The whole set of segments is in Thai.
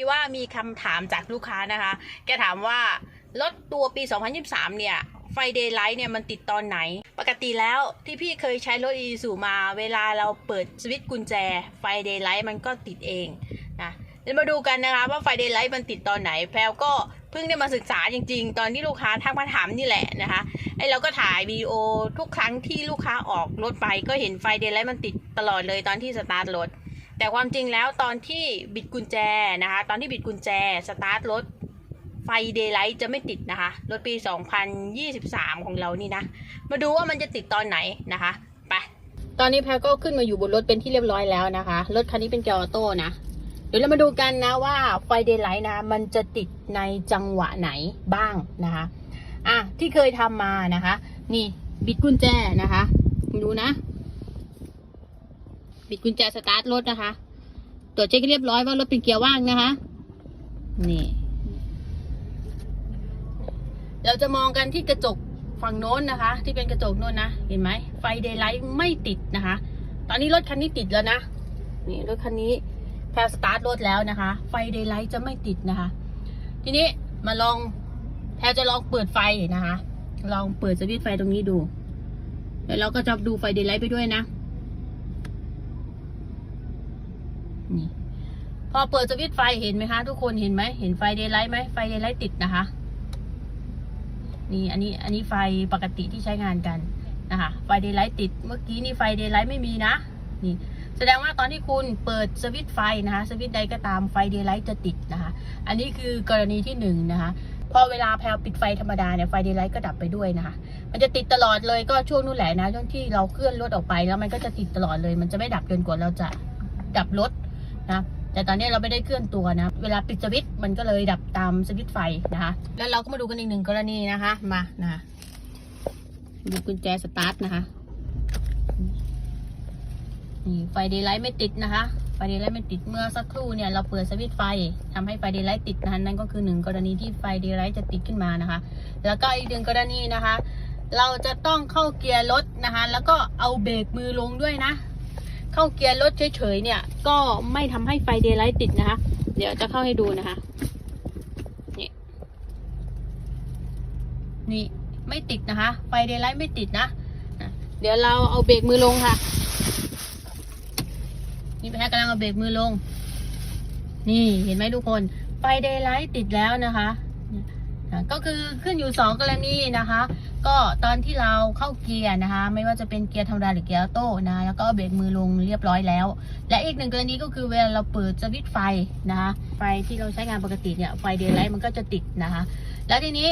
ที่ว่ามีคำถามจากลูกค้านะคะ แกถามว่ารถตัวปี 2023 เนี่ย ไฟเดย์ไลท์เนี่ยมันติดตอนไหน ปกติแล้วที่พี่เคยใช้รถอีซูมา เวลาเราเปิดสวิตช์กุญแจ ไฟเดย์ไลท์มันก็ติดเองนะเดี๋ยวมาดูกันนะคะ ว่าไฟเดย์ไลท์มันติดตอนไหน แพลวก็เพิ่งได้มาศึกษาจริง ๆ ตอนที่ลูกค้าทักมาถามนี่แหละนะคะไอเราก็ถ่ายวีดีโอทุกครั้งที่ลูกค้าออกรถไปก็เห็นไฟเดย์ไลท์มันติดตลอดเลยตอนที่สตาร์ทรถ แต่ความจริงแล้วตอนที่บิดกุญแจนะคะ ตอนที่บิดกุญแจสตาร์ทรถไฟเดย์ไลท์จะไม่ติดนะคะ รถปี 2023 ของเรานี่นะ มาดูว่ามันจะติดตอนไหนนะคะไปตอนนี้แพรก็ขึ้นมาอยู่บนรถเป็นที่เรียบร้อยแล้วนะคะ รถคันนี้เป็นเกียร์ออโต้นะ เดี๋ยวเรามาดูกันนะว่าไฟเดย์ไลท์นะ มันจะติดในจังหวะไหนบ้างนะคะอะที่เคยทำมานะคะ นี่บิดกุญแจนะคะดูนะ บิดกุญแจสตาร์ทรถนะคะ ตรวจเช็คเรียบร้อยว่ารถเป็นเกียร์ว่างนะคะ นี่ เราจะมองกันที่กระจกฝั่งโน้นนะคะ ที่เป็นกระจกโน้นนะ เห็นไหม ไฟเดย์ไลท์ไม่ติดนะคะ ตอนนี้รถคันนี้ติดแล้วนะ นี่รถคันนี้แพลสตาร์ทรถแล้วนะคะ ไฟเดย์ไลท์จะไม่ติดนะคะ ทีนี้มาลองแพลจะลองเปิดไฟนะคะ ลองเปิดสวิตช์ไฟตรงนี้ดู แล้วเราก็จะดูไฟเดย์ไลท์ไปด้วยนะ นี่ พอเปิดสวิตช์ไฟเห็นไหมคะ ทุกคนเห็นไหมเห็นไฟเดย์ไลท์ไหมไฟเดย์ไลท์ติดนะคะ นี่อันนี้อันนี้ไฟปกติที่ใช้งานกันนะคะไฟเดย์ไลท์ติดเมื่อกี้นี่ไฟเดย์ไลท์ไม่มีนะนี่แสดงว่าตอนที่คุณเปิดสวิตไฟนะคะสวิตใดก็ตามไฟเดย์ไลท์จะติดนะคะ อันนี้คือกรณีที่หนึ่งนะคะพอเวลาแพลวปิดไฟธรรมดาเนี่ยไฟเดย์ไลท์ก็ดับไปด้วยนะคะ มันจะติดตลอดเลยก็ช่วงนู้นแหละนะช่วงที่เราเคลื่อนรถออกไปแล้วมันก็จะติดตลอดเลย มันจะไม่ดับจนกว่าเราจะดับรถ นะแต่ตอนนี้เราไม่ได้เคลื่อนตัวนะ เวลาปิดสวิตช์มันก็เลยดับตามสวิตช์ไฟนะคะ แล้วเราก็มาดูกันอีกหนึ่งกรณีนะคะ มานะดูกุญแจสตาร์ทนะคะนี่ไฟเดย์ไลท์ไม่ติดนะคะไฟเดย์ไลท์ไม่ติดเมื่อสักครู่เนี่ยเราเปิดสวิตช์ไฟทำให้ไฟเดย์ไลท์ติดนะคะนั่นก็คือหนึ่งกรณีที่ไฟเดย์ไลท์จะติดขึ้นมานะคะ แล้วก็อีกหนึ่งกรณีนะคะ เราจะต้องเข้าเกียร์รถนะคะ แล้วก็เอาเบรกมือลงด้วยนะ เข้าเกียร์รถเฉยๆเนี่ย ก็ไม่ทำให้ไฟเดย์ไลท์ติดนะคะ เดี๋ยวจะเข้าให้ดูนะคะ นี่ นี่ไม่ติดนะคะ ไฟเดย์ไลท์ไม่ติดนะอะเดี๋ยวเราเอาเบรกมือลงค่ะ นี่แพ้กำลังเอาเบรกมือลง นี่เห็นไหมทุกคน ไฟเดย์ไลท์ติดแล้วนะคะ อะก็คือขึ้นอยู่สองกรณีนะคะ ก็ตอนที่เราเข้าเกียร์นะคะ ไม่ว่าจะเป็นเกียร์ธรรมดาหรือเกียร์ออโต้นะแล้วก็เอาเบรกมือลงเรียบร้อยแล้ว และอีกหนึ่งกรณีก็คือเวลาเราเปิดสวิตช์ไฟนะคะไฟที่เราใช้งานปกติเนี่ยไฟเดย์ไลท์มันก็จะติดนะคะ แล้วทีนี้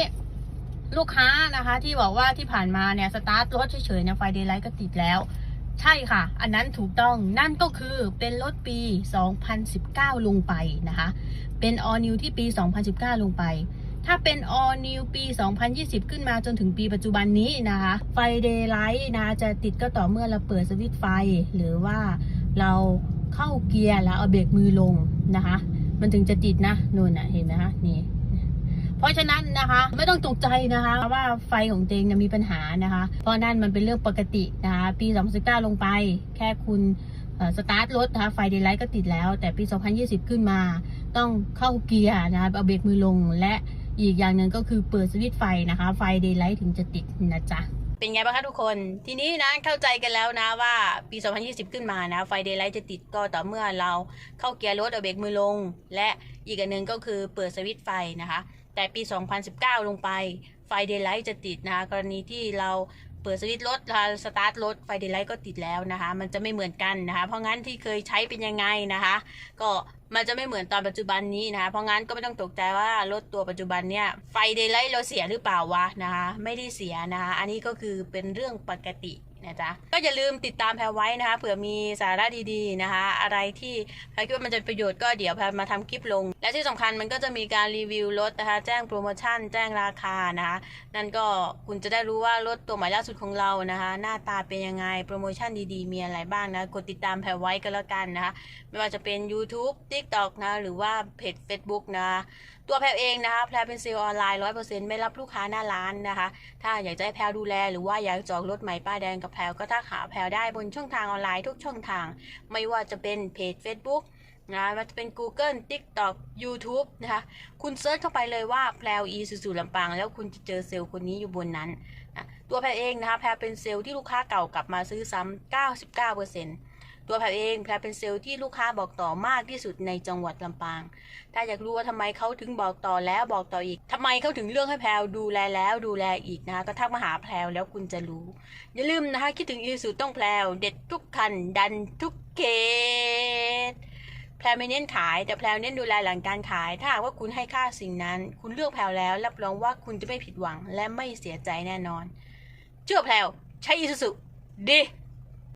ลูกค้านะคะที่บอกว่าที่ผ่านมาเนี่ยสตาร์ทรถเฉยๆเนี่ยไฟเดย์ไลท์ก็ติดแล้วใช่ค่ะ อันนั้นถูกต้อง นั่นก็คือเป็นรถปี 2019 ลงไปนะคะ เป็น all new ที่ปี 2019 ลงไป ถ้าเป็น all new ปี 2020 ขึ้นมาจนถึงปีปัจจุบันนี้นะคะ ไฟ daylight นะจะติดก็ต่อเมื่อเราเปิดสวิตช์ไฟ หรือว่าเราเข้าเกียร์แล้วเอาเบรกมือลงนะคะ มันถึงจะติดนะนู่นนะเห็นไหมคะนี่เพราะฉะนั้นนะคะไม่ต้องตกใจนะคะว่าไฟของเตงมีปัญหานะคะ เพราะนั่นมันเป็นเรื่องปกตินะคะปี 2019 ลงไป แค่คุณสตาร์ทรถนะคะไฟเดย์ไลท์ก็ติดแล้ว แต่ปี 2020 ขึ้นมา ต้องเข้าเกียร์นะคะเอาเบรกมือลงและ อีกอย่างหนึ่งก็คือเปิดสวิตช์ไฟนะคะ ไฟเดย์ไลท์ถึงจะติดนะจ๊ะเป็นไงบ้างคะทุกคน ทีนี้นะเข้าใจกันแล้วนะว่าปี 2020 ขึ้นมานะไฟเดย์ไลท์จะติดก็ต่อเมื่อเราเข้าเกียร์รถเอาเบรกมือลง และอีกอันหนึ่งก็คือเปิดสวิตช์ไฟนะคะ แต่ปี 2019 ลงไปไฟเดย์ไลท์จะติดนะคะกรณีที่เรา เปิดสวิตช์รถสตาร์ทรถไฟเดลไลท์ก็ติดแล้วนะคะ มันจะไม่เหมือนกันนะคะ เพราะงั้นที่เคยใช้เป็นยังไงนะคะ ก็มันจะไม่เหมือนตอนปัจจุบันนี้นะคะ เพราะงั้นก็ไม่ต้องตกใจว่ารถตัวปัจจุบันเนี่ยไฟเดลไลท์เราเสียหรือเปล่าวะนะคะ ไม่ได้เสียนะคะ อันนี้ก็คือเป็นเรื่องปกติ นะจ๊ะก็อย่าลืมติดตามแพรไว้นะคะเผื่อมีสาระดีๆนะคะ อะไรที่แพรคิดว่ามันจะประโยชน์ก็เดี๋ยวแพรมาทำคลิปลง และที่สำคัญมันก็จะมีการรีวิวรถนะคะ แจ้งโปรโมชั่น แจ้งราคานะคะ นั่นก็คุณจะได้รู้ว่ารถตัวใหม่ล่าสุดของเรานะคะ หน้าตาเป็นยังไงโปรโมชั่นดีๆ มีอะไรบ้างนะกดติดตามแพรไว้ก็แล้วกันนะคะ ไม่ว่าจะเป็น YouTube TikTok นะหรือว่าเพจ Facebook นะ ตัวแพรเองนะคะแพรเป็นเซลล์ออนไลน์ร้อยเปอร์เซ็นต์ไม่รับลูกค้าหน้าร้านนะคะ ถ้าอยากจะให้แพรดูแลหรือว่าอยากจองรถใหม่ป้ายแดงกับแพรก็ทักหาแพรได้บนช่องทางออนไลน์ทุกช่องทาง ไม่ว่าจะเป็นเพจ Facebook นะมันจะเป็น Google TikTok YouTube นะคะ คุณเซิร์ชเข้าไปเลยว่าแพลวอีสุสุลำปาง แล้วคุณจะเจอเซลล์คนนี้อยู่บนนั้นนะตัวแพลเองนะคะ แพลเป็นเซลล์ที่ลูกค้าเก่ากลับมาซื้อซ้ำ99% ตัวแพลวเองแพลวเป็นเซลล์ที่ลูกค้าบอกต่อมากที่สุดในจังหวัดลำปาง ถ้าอยากรู้ว่าทำไมเขาถึงบอกต่อแล้วบอกต่ออีกทำไมเขาถึงเลือกให้แพลดูแลแล้วดูแลอีกนะคะก็ทักมาหาแพลแล้วคุณจะรู้ อย่าลืมนะคะคิดถึงอีสุต้องแพลเด็ดทุกคันดันทุกเคสแพลไม่เน้นขาย แต่แพลเน้นดูแลหลังการขาย ถ้าหากว่าคุณให้ค่าสิ่งนั้น คุณเลือกแพลแล้ว รับรองว่าคุณจะไม่ผิดหวังและไม่เสียใจแน่นอน เชื่อแพลใช้อีสุสุดี